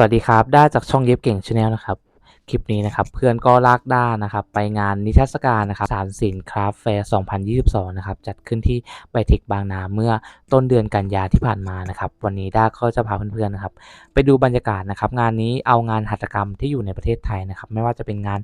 วัสดีครับ ได้จากช่องเย็บเก่งชาแนลนะครับ คลิปนี้นะครับเพื่อนก็ลากด้านะครับไปงานนิทรรศการนะครับสารสินคราฟแฟร์ 2022 นะครับจัดขึ้นที่ไบเทคบางนาเมื่อต้นเดือนกันยาที่ผ่านมานะครับวันนี้ด้าก็จะพาเพื่อนๆนะครับไปดูบรรยากาศนะครับงานนี้เอางานหัตถกรรมที่อยู่ในประเทศไทยนะครับไม่ว่าจะเป็นงาน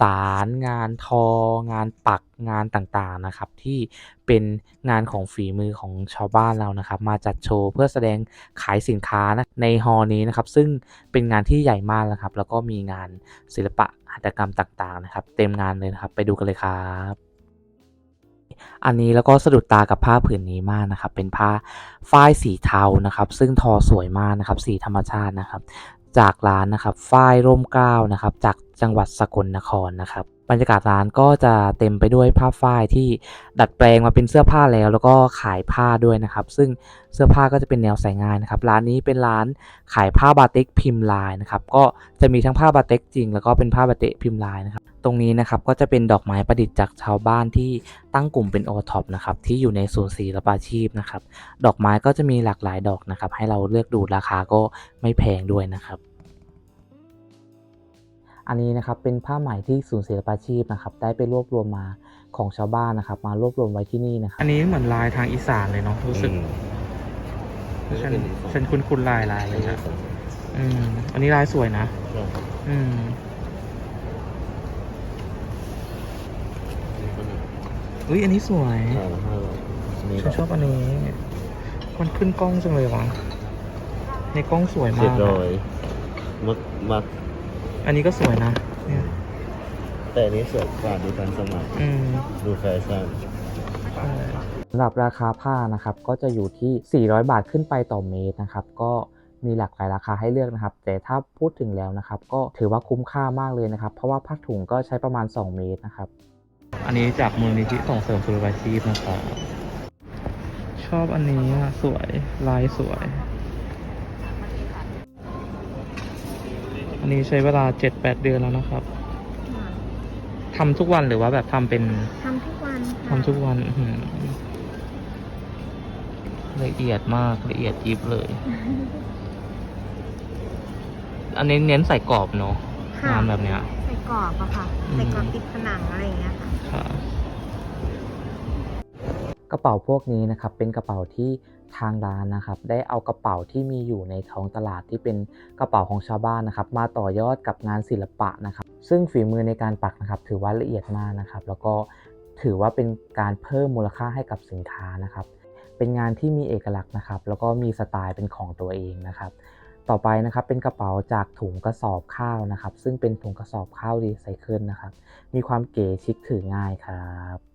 สารงานทอ งานปักงานต่างๆนะครับที่เป็นงานของฝีมือของชาวบ้านเรานะครับมาจัดโชว์เพื่อแสดงขายสินค้านะในฮอลล์นี้นะครับซึ่งเป็นงานที่ใหญ่มากนะครับแล้วก็มีงานศิลปะหัตถกรรมต่างๆนะครับ เต็มงานเลยนะครับ ไปดูกันเลยครับอันนี้แล้วก็สะดุดตากับผ้าผืนนี้มากนะครับ เป็นผ้าฝ้ายสีเทานะครับ ซึ่งทอสวยมากนะครับ สีธรรมชาตินะครับ จากร้านนะครับฝ้ายร่มเกล้านะครับ จากจังหวัดสกลนครนะครับ บรรยากาศร้านก็จะเต็มไปด้วยผ้าฝ้ายที่ดัดแปลงมาเป็นเสื้อผ้าแล้ว แล้วก็ขายผ้าด้วยนะครับ ซึ่งเสื้อผ้าก็จะเป็นแนวใส่ง่ายนะครับ ร้านนี้เป็นร้านขายผ้าบาติกพิมพ์ลายนะครับ ก็จะมีทั้งผ้าบาติกจริง แล้วก็เป็นผ้าบาติกพิมพ์ลายนะครับ ตรงนี้นะครับก็จะเป็นดอกไม้ประดิษฐ์จากชาวบ้านที่ตั้งกลุ่มเป็นโอท็อปนะครับที่อยู่ในศูนย์ศิลปาชีพนะครับ ดอกไม้ก็จะมีหลากหลายดอกนะครับ ให้เราเลือกดูราคาก็ไม่แพงด้วยนะครับ อันนี้นะครับเป็นผ้าไหมที่ศูนย์ศิลปาชีพนะครับได้ไปรวบรวมมาของชาวบ้านนะครับ มารวบรวมไว้ที่นี่นะครับอันนี้เหมือนลายทางอีสานเลยเนาะรู้สึกฉันฉันคุ้นคุ้นๆลายลายเลยนะอืมอันนี้ลายสวยนะอืมอุ้ยอันนี้สวยฉันชอบอันนี้ มันขึ้นกล้องจังเลยวะในกล้องสวยเจ็ดมากร้ออะยมักมัก อันนี้ก็สวยนะเนี่ยแต่อันนี้สวยกว่าดูทันสมัย อืมดูแฟชั่น ใช่สำหรับราคาผ้านะครับก็จะอยู่ที่ 400 บาทขึ้นไปต่อเมตรนะครับ ก็มีหลากหลายราคาให้เลือกนะครับ แต่ถ้าพูดถึงแล้วนะครับ ก็ถือว่าคุ้มค่ามากเลยนะครับ เพราะว่าผ้าถุงก็ใช้ประมาณ 2 เมตรนะครับ อันนี้จากมูลนิธิส่งเสริมสุขภาชีพนะครับ ชอบอันนี้อะสวยลายสวย นนี้ใช้เวลาเจ็ดแปดเดือนแล้วนะครับทำทุกวันหรือว่าแบบทำเป็นทำทุกวันค่ะทำทุกวันอื้อหือละเอียดมากละเอียดยิบเลย อันนี้เน้นใส่กรอบเนาะค่ะงานแบบเนี้ย ใส่กรอบอะค่ะ อืม ใส่กรอบติดผนังอะไรอย่างเงี้ยค่ะ ค่ะ กระเป๋าพวกนี้นะครับเป็นกระเป๋าที่ทางร้านนะครับได้เอากระเป๋าที่มีอยู่ในท้องตลาดที่เป็นกระเป๋าของชาวบ้านนะครับ มาต่อยอดกับงานศิลปะนะครับ ซึ่งฝีมือในการปักนะครับ ถือว่าละเอียดมากนะครับ แล้วก็ถือว่าเป็นการเพิ่มมูลค่าให้กับสินค้านะครับ เป็นงานที่มีเอกลักษณ์นะครับ แล้วก็มีสไตล์เป็นของตัวเองนะครับ ต่อไปนะครับเป็นกระเป๋าจากถุงกระสอบข้าวนะครับ ซึ่งเป็นถุงกระสอบข้าวรีไซเคิลนะครับ มีความเก๋ชิคถือง่ายครับ